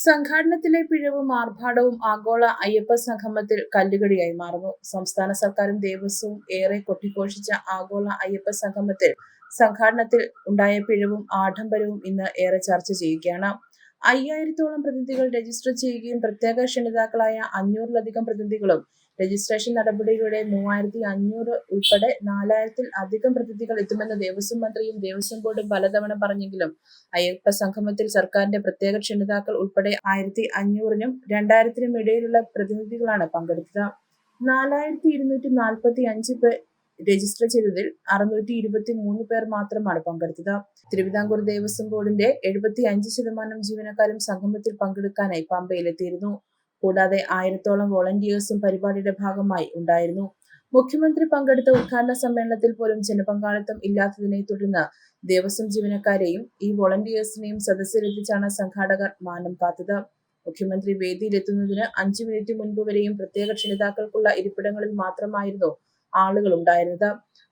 സംഘാടനത്തിലെ പിഴവും ആർഭാടവും ആഗോള അയ്യപ്പ സംഗമത്തിൽ കല്ലുകടിയായി മാറുന്നു. സംസ്ഥാന സർക്കാരും ദേവസ്വവും ഏറെ കൊട്ടിഘോഷിച്ച ആഗോള അയ്യപ്പ സംഗമത്തിൽ സംഘാടനത്തിൽ ഉണ്ടായ പിഴവും ആഡംബരവും ഇന്ന് ഏറെ ചർച്ച ചെയ്യുകയാണ്. അയ്യായിരത്തോളം പ്രതിനിധികൾ രജിസ്റ്റർ ചെയ്യുകയും പ്രത്യേക ക്ഷണിതാക്കളായ അഞ്ഞൂറിലധികം പ്രതിനിധികളും രജിസ്ട്രേഷൻ നടപടിയിലൂടെ മൂവായിരത്തി അഞ്ഞൂറ് ഉൾപ്പെടെ നാലായിരത്തിൽ അധികം പ്രതിനിധികൾ എത്തുമെന്ന് ദേവസ്വം മന്ത്രിയും ദേവസ്വം ബോർഡും പലതവണ പറഞ്ഞെങ്കിലും അയ്യപ്പ സംഗമത്തിൽ സർക്കാരിന്റെ പ്രത്യേക ക്ഷണിതാക്കൾ ഉൾപ്പെടെ ആയിരത്തി അഞ്ഞൂറിനും രണ്ടായിരത്തിനും ഇടയിലുള്ള പ്രതിനിധികളാണ് പങ്കെടുത്തത്. നാലായിരത്തി ഇരുന്നൂറ്റി നാൽപ്പത്തി അഞ്ച് പേർ രജിസ്റ്റർ ചെയ്തതിൽ അറുന്നൂറ്റി ഇരുപത്തി മൂന്ന് പേർ മാത്രമാണ് പങ്കെടുത്തത്. തിരുവിതാംകൂർ ദേവസ്വം ബോർഡിന്റെ എഴുപത്തി അഞ്ച് ശതമാനം ജീവനക്കാരും സംഗമത്തിൽ പങ്കെടുക്കാനായി പമ്പയിലെത്തിയിരുന്നു. കൂടാതെ ആയിരത്തോളം വോളണ്ടിയേഴ്സും പരിപാടിയുടെ ഭാഗമായി ഉണ്ടായിരുന്നു. മുഖ്യമന്ത്രി പങ്കെടുത്ത ഉദ്ഘാടന സമ്മേളനത്തിൽ പോലും ജനപങ്കാളിത്തം ഇല്ലാത്തതിനെ തുടർന്ന് ദേവസ്വം ജീവനക്കാരെയും ഈ വോളണ്ടിയേഴ്സിനെയും സദസ്സിലെത്തിച്ചാണ് സംഘാടകർ മാനം കാത്തത് മുഖ്യമന്ത്രി വേദിയിലെത്തുന്നതിന് അഞ്ചു മിനിറ്റ് മുൻപ് വരെയും പ്രത്യേക ക്ഷണിതാക്കൾക്കുള്ള ഇരിപ്പിടങ്ങളിൽ മാത്രമായിരുന്നു ആളുകൾ ഉണ്ടായിരുന്നത്.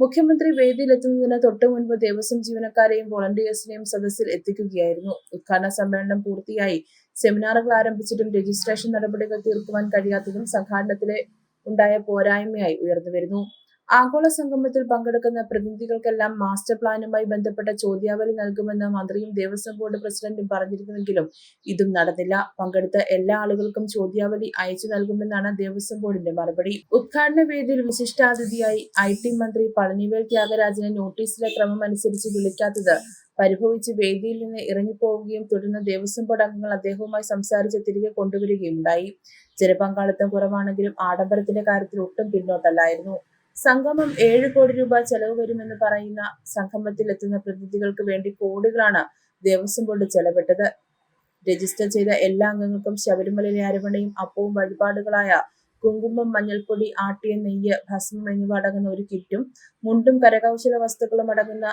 മുഖ്യമന്ത്രി വേദിയിലെത്തുന്നതിന് തൊട്ടു മുൻപ് ദേവസ്വം ജീവനക്കാരെയും വോളണ്ടിയേഴ്സിനെയും സദസ്സിൽ എത്തിക്കുകയായിരുന്നു. ഉദ്ഘാടന സമ്മേളനം പൂർത്തിയായി. സെമിനാറുകൾ ആരംഭിച്ചിട്ടും രജിസ്ട്രേഷൻ നടപടികൾ തീർക്കുവാൻ കഴിയാത്തതും സംഘാടനത്തിലെ ഉണ്ടായ പോരായ്മയായി ഉയർന്നു വരുന്നു ആഗോള സംഗമത്തിൽ പങ്കെടുക്കുന്ന പ്രതിനിധികൾക്കെല്ലാം മാസ്റ്റർ പ്ലാനുമായി ബന്ധപ്പെട്ട ചോദ്യാവലി നൽകുമെന്ന് മന്ത്രിയും ദേവസ്വം ബോർഡ് പ്രസിഡന്റും പറഞ്ഞിരുന്നുവെങ്കിലും ഇതും നടന്നില്ല. പങ്കെടുത്ത എല്ലാ ആളുകൾക്കും ചോദ്യാവലി അയച്ചു നൽകുമെന്നാണ് ദേവസ്വം ബോർഡിന്റെ മറുപടി. ഉദ്ഘാടന വേദിയിൽ വിശിഷ്ടാതിഥിയായി ഐ ടി മന്ത്രി പളനിവേൽ ത്യാഗരാജനെ നോട്ടീസിലെ ക്രമം അനുസരിച്ച് വിളിക്കാത്തത് പരിഭവിച്ച് വേദിയിൽ നിന്ന് ഇറങ്ങിപ്പോവുകയും തുടർന്ന് ദേവസ്വം ബോർഡ് അംഗങ്ങൾ അദ്ദേഹവുമായി സംസാരിച്ച് തിരികെ കൊണ്ടുവരികയുണ്ടായി. ജനപങ്കാളിത്തം കുറവാണെങ്കിലും ആഡംബരത്തിന്റെ കാര്യത്തിൽ ഒട്ടും പിന്നോട്ടല്ലായിരുന്നു. സംഗമം ഏഴ് കോടി രൂപ ചെലവ് വരുമെന്ന് പറയുന്ന സംഗമത്തിൽ എത്തുന്ന പ്രതിനിധികൾക്ക് വേണ്ടി കോടികളാണ് ദേവസ്വം ബോർഡ് ചെലവിട്ടത്. രജിസ്റ്റർ ചെയ്ത എല്ലാ അംഗങ്ങൾക്കും ശബരിമലയിലെ അരവണയും അപ്പവും വഴിപാടുകളായ കുങ്കുമം മഞ്ഞൾപ്പൊടി ആട്ടിയ നെയ്യ് ഭസ്മം എന്നിവ അടങ്ങുന്ന ഒരു കിറ്റും മുണ്ടും കരകൗശല വസ്തുക്കളും അടങ്ങുന്ന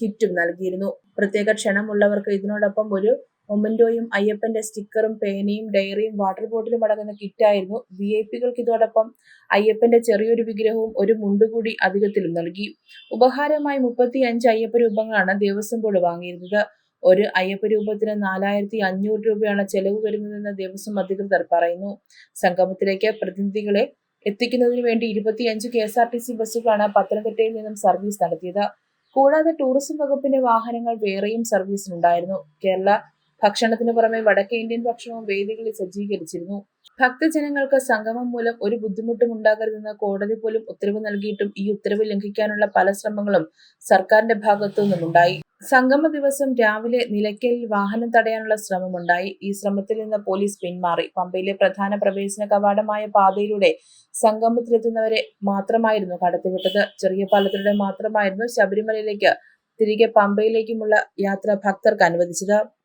കിറ്റും നൽകിയിരുന്നു. പ്രത്യേക ക്ഷണമുള്ളവർക്ക് ഇതിനോടൊപ്പം ഒരു മൊമന്റോയും അയ്യപ്പന്റെ സ്റ്റിക്കറും പേനയും ഡയറിയും വാട്ടർ ബോട്ടിലും അടങ്ങുന്ന കിറ്റായിരുന്നു വി ഐ പികൾക്ക് ഇതോടൊപ്പം അയ്യപ്പന്റെ ചെറിയൊരു വിഗ്രഹവും ഒരു മുണ്ടുകൂടി അധികത്തിലും നൽകി. ഉപഹാരമായി മുപ്പത്തി അഞ്ച് അയ്യപ്പ രൂപങ്ങളാണ് ദേവസ്വം ബോർഡ് വാങ്ങിയിരുന്നത്. ഒരു അയ്യപ്പ രൂപത്തിന് നാലായിരത്തി അഞ്ഞൂറ് രൂപയാണ് ചെലവ് വരുന്നതെന്ന് ദേവസ്വം അധികൃതർ പറയുന്നു. സംഗമത്തിലേക്ക് പ്രതിനിധികളെ എത്തിക്കുന്നതിന് വേണ്ടി ഇരുപത്തിയഞ്ച് K S R T C ബസ്സുകളാണ് പത്തനംതിട്ടയിൽ നിന്നും സർവീസ് നടത്തിയത്. കൂടാതെ ടൂറിസം വകുപ്പിന്റെ വാഹനങ്ങൾ വേറെയും സർവീസിനുണ്ടായിരുന്നു. കേരള ഭക്ഷണത്തിനു പുറമെ വടക്കേ ഇന്ത്യൻ ഭക്ഷണവും വേദികളിൽ സജ്ജീകരിച്ചിരുന്നു. ഭക്തജനങ്ങൾക്ക് സംഗമം മൂലം ഒരു ബുദ്ധിമുട്ടും ഉണ്ടാകരുതെന്ന് കോടതി പോലും ഉത്തരവ് നൽകിയിട്ടും ഈ ഉത്തരവ് ലംഘിക്കാനുള്ള പല ശ്രമങ്ങളും സർക്കാരിന്റെ ഭാഗത്തു നിന്നുണ്ടായി സംഗമ ദിവസം രാവിലെ നിലയ്ക്കലിൽ വാഹനം തടയാനുള്ള ശ്രമമുണ്ടായി. ഈ ശ്രമത്തിൽ നിന്ന് പോലീസ് പിന്മാറി. പമ്പയിലെ പ്രധാന പ്രവേശന കവാടമായ പാതയിലൂടെ സംഗമത്തിലെത്തുന്നവരെ മാത്രമായിരുന്നു കടത്തിവിട്ടത്. ചെറിയ പാലത്തിലൂടെ മാത്രമായിരുന്നു ശബരിമലയിലേക്ക് തിരികെ പമ്പയിലേക്കുമുള്ള യാത്ര ഭക്തർക്ക് അനുവദിച്ചത്.